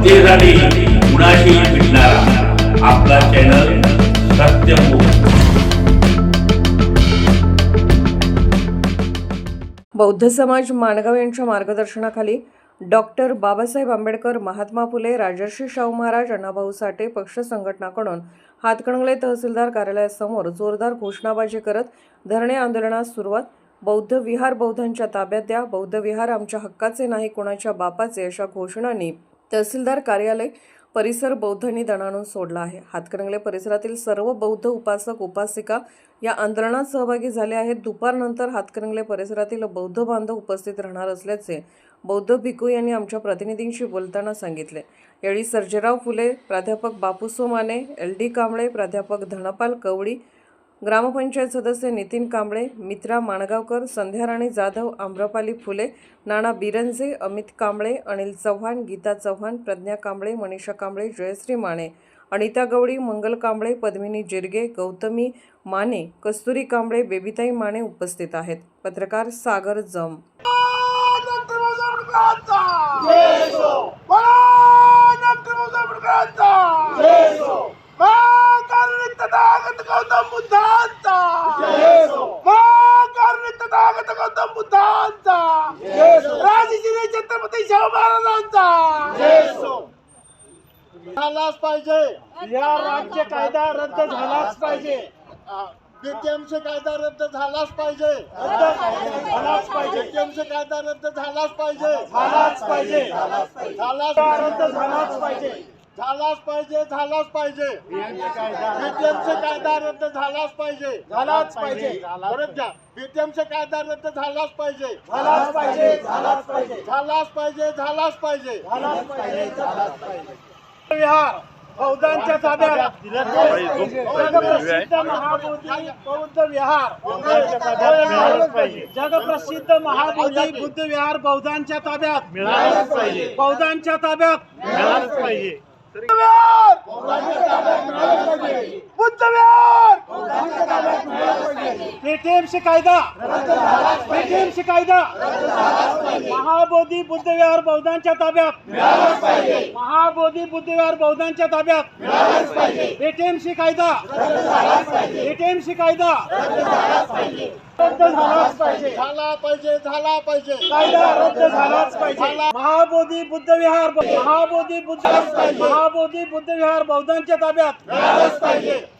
जनतेसाठी कुणाशी भेटणारा आपला चॅनल सत्यमुख बौद्ध समाज माणगाव यांच्या मार्गदर्शनाखाली डॉक्टर बाबासाहेब आंबेडकर महात्मा फुले राजर्षी शाहू महाराज अण्णाभाऊ साठे पक्ष संघटनाकडून हातकणंगले तहसीलदार कार्यालयासमोर जोरदार घोषणाबाजी करत धरणे आंदोलनास सुरुवात. बौद्ध विहार बौद्धांच्या ताब्यात द्या. बौद्ध विहार आमच्या हक्काचे नाही कोणाच्या बापाचे अशा घोषणांनी तहसीलदार कार्यालय परिसर बौद्धांनी दणाणून सोडला आहे. हातकणंगले परिसरातील सर्व बौद्ध उपासक उपासिका या आंदोलनात सहभागी झाले आहेत. दुपारनंतर हातकणंगले परिसरातील बौद्ध बांधव उपस्थित राहणार असल्याचे बौद्ध भिक्खू यांनी आमच्या प्रतिनिधींशी बोलताना सांगितले. यावेळी सर्जेराव फुले प्राध्यापक बापू सोमाने एल डी कांबळे प्राध्यापक धनपाल कवडी ग्रामपंचायत सदस्य नितीन कांबळे मित्रा माणगावकर संध्याराणी जाधव आम्रपाली फुले नाना बिरंजे अमित कांबळे अनिल चव्हाण गीता चव्हाण प्रज्ञा कांबळे मनीषा कांबळे जयश्री माने अनिता गवडी मंगल कांबळे पद्मिनी जिरगे गौतमी माने कस्तुरी कांबळे बेबीताई माने उपस्थित आहेत. पत्रकार सागर जम डॉक्टर बाबासाहेब आंबेडकरांचा जय हो बोला डॉक्टर बाबासाहेब आंबेडकरांचा जय हो महाकारुणिक हो महाकारुणिक तथागत गौतम बुद्धांचा. जय हो राजश्री छत्रपती शाहू महाराजांचा. झालाच पाहिजे. या राज्य कायदा रद्द झालाच पाहिजे. बीटीएमसी कायदा रद्द झालाच पाहिजे. रद्द झालाच पाहिजे. बीटीएमसी कायदा रद्द झालाच पाहिजे. झालाच पाहिजे. झालाच रद्द झालाच पाहिजे. झालाच पाहिजे झालाच पाहिजे. बीटीएमसी कायदा रद्द झालाच पाहिजे. झालाच पाहिजे परत घ्या. बीटीएमसी कायदा रद्द झालाच पाहिजे. झालाच पाहिजे झालाच पाहिजे. झालाच पाहिजे झालाच पाहिजे. झालाच पाहिजे झालाच पाहिजे. विहार बौद्धांच्या ताब्यात. जगप्रसिद्ध महाबोधी बौद्ध विहार. जगप्रसिद्ध महाबोधी बुद्ध विहार बौद्धांच्या ताब्यात. मिळालंच पाहिजे. बौद्धांच्या ताब्यात. मिळालंच पाहिजे. बुद्धविहार बुद्धविहार पेटीएमसी कायदा. पेटीएमसी कायदा. महाबोधी बुद्ध विहार बौद्धांच्या ताब्यात. महाबोधी बुद्ध विहार बौद्धांच्या ताब्यात. एटीएमसी कायदा. एटीएमसी कायदा. रद्द झालाच पाहिजे. झाला पाहिजे झाला पाहिजे. कायदा रद्द झालाच पाहिजे. महाबोधी बुद्ध विहार महाबोधी बुद्ध महाबोधी बुद्ध विहार बौद्धांच्या ताब्यात. पाहिजे.